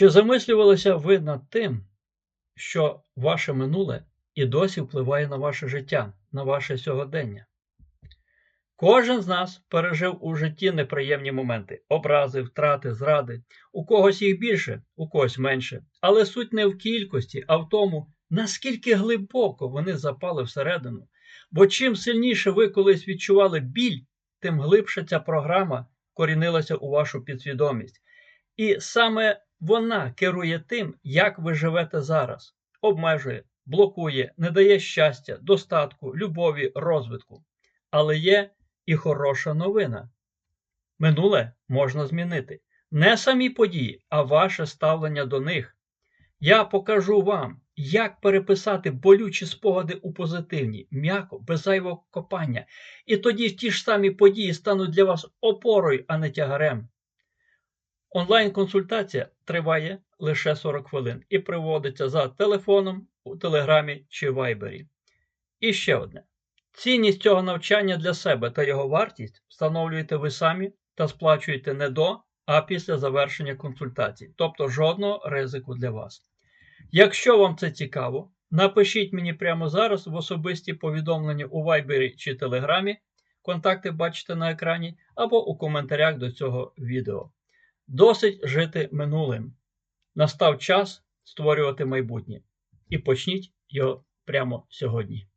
Чи замислювалися ви над тим, що ваше минуле і досі впливає на ваше життя, на ваше сьогодення? Кожен з нас пережив у житті неприємні моменти, образи, втрати, зради. У когось їх більше, у когось менше. Але суть не в кількості, а в тому, наскільки глибоко вони запали всередину. Бо чим сильніше ви колись відчували біль, тим глибше ця програма корінилася у вашу підсвідомість. І саме вона керує тим, як ви живете зараз, обмежує, блокує, не дає щастя, достатку, любові, розвитку. Але є і хороша новина. Минуле можна змінити. Не самі події, а ваше ставлення до них. Я покажу вам, як переписати болючі спогади у позитивні, м'яко, без зайвого копання. І тоді ті ж самі події стануть для вас опорою, а не тягарем. Онлайн-консультація триває лише 40 хвилин і приводиться за телефоном у Телеграмі чи Вайбері. І ще одне. Цінність цього навчання для себе та його вартість встановлюєте ви самі та сплачуєте не до, а після завершення консультації, тобто жодного ризику для вас. Якщо вам це цікаво, напишіть мені прямо зараз в особисті повідомлення у Вайбері чи Телеграмі, контакти бачите на екрані, або у коментарях до цього відео. Досить жити минулим. Настав час створювати майбутнє. І почніть його прямо сьогодні.